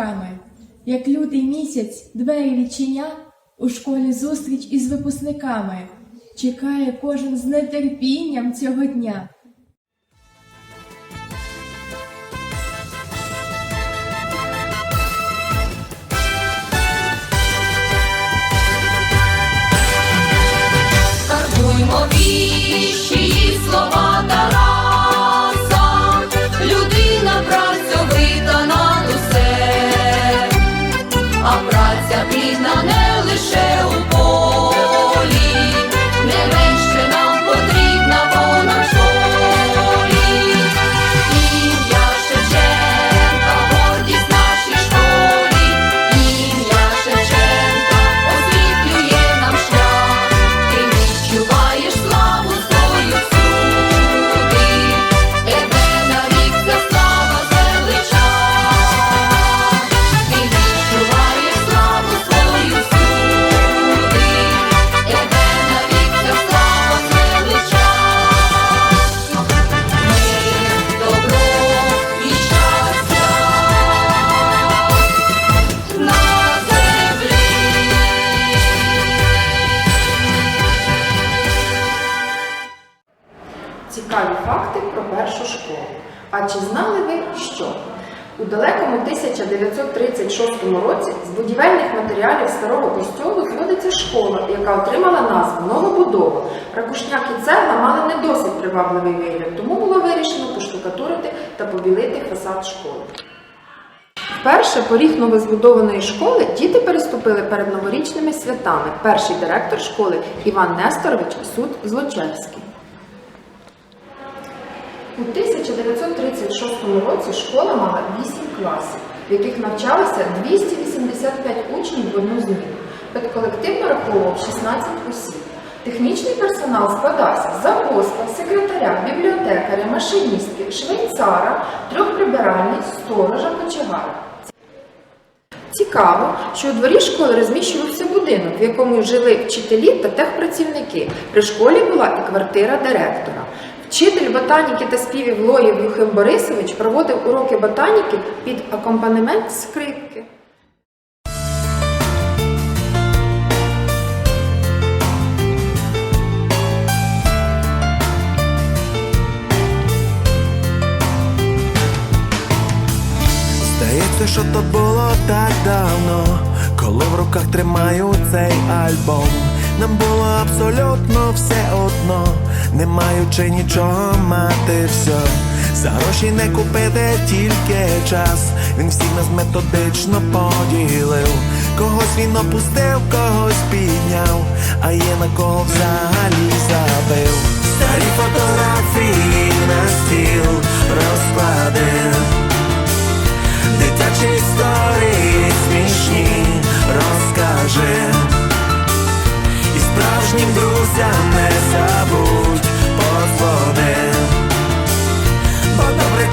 нами. Як лютий місяць двері відчиня, у школі зустріч із випускниками. Чекає кожен з нетерпінням цього дня. Скарбуймо віщі слова Тараса, Цікаві факти про першу школу. А чи знали ви, що у далекому 1936 році з будівельних матеріалів старого костьолу зводиться школа, яка отримала назву Новобудова. Ракушняк і цегла мали не досить привабливий вигляд, тому було вирішено поштукатурити та побілити фасад школи. Вперше поріг новозбудованої школи діти переступили перед новорічними святами. Перший директор школи Іван Несторович Суд Злочевський. У 1936 році школа мала 8 класів, в яких навчалося 285 учнів в одну зміну. Педколектив нараховував 16 осіб. Технічний персонал складався з завгоспа, секретаря, бібліотекаря, машиністки, швейцара, трьох прибиральниць, сторожа, кочегара. Цікаво, що у дворі школи розміщувався будинок, в якому жили вчителі та техпрацівники. При школі була і квартира директора. Вчитель ботаніки та співів Лоєв Юхим Борисович проводив уроки ботаніки під акомпанемент скрипки. Здається, що то було так давно, коли в руках тримаю цей альбом. Нам було абсолютно все одно, не маючи нічого мати все. За гроші не купити тільки час. Він всіх нас методично поділив. Когось він опустив, когось підняв, а є на кого взагалі забив. Старі фотографії на стіл розкладив.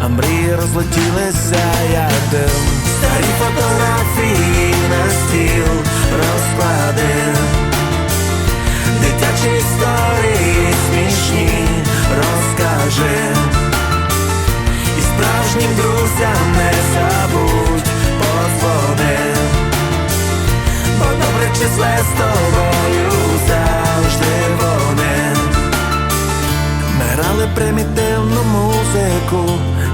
а мрії розлетілися як дим. Старі фотографії на стіл розклади. Дитячі історії смішні розкажи І справжнім друзям не забудь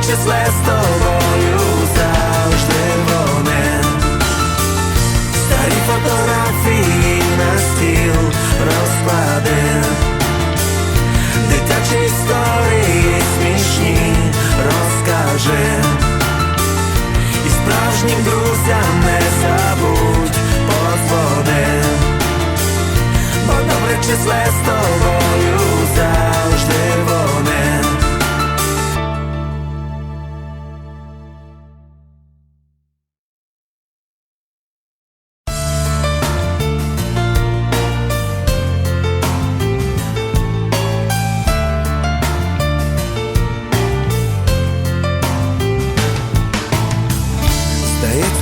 числе з тобою завжди вони. Старі фотографії на стіл розклади, дитячі історії смішні розкажи, і справжнім друзям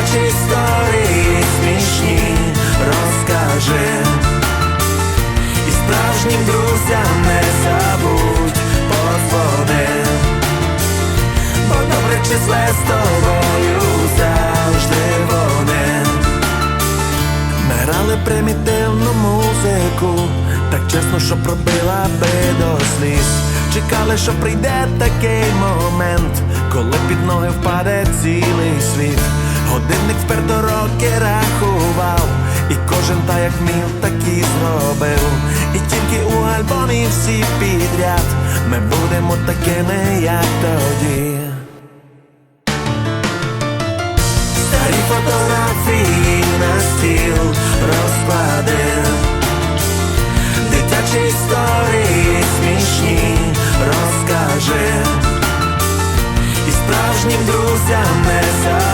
Дитячі історії смішні розкажи І справжнім друзям не забудь подзвони Бо добре числе з тобою завжди вони Ми грали примітивну музику, так чесно, що пробила би до сліз. Чекали, що прийде такий момент, коли під ноги впаде цілий світ. Годинник вперто роки рахував, і кожен та як міг, так і зробив. І тільки у альбомі всі підряд ми будемо такими, як тоді. Старі фотографії на стіл розклади Дитячі історії смішні розкажи І справжнім друзям не забудь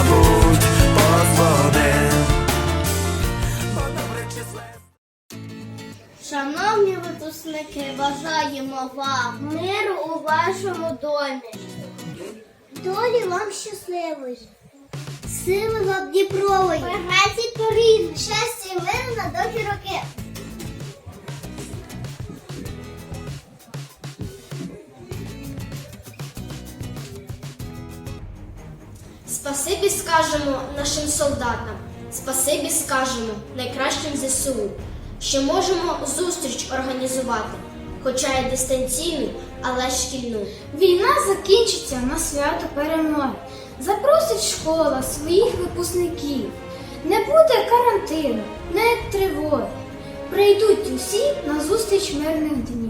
випускники, бажаємо вам миру у вашому домі. Долі вам щасливої. Сили вам Дніпрової. Праці порін. Щастя і миру на довгі роки. Спасибі скажемо нашим солдатам, спасибі скажемо найкращим ЗСУ, що можемо зустріч організувати, хоча й дистанційну, але шкільну. Війна закінчиться на свято перемоги. Запросить школа своїх випускників. Не буде карантину, не тривоги. Прийдуть усі на зустріч мирних днів.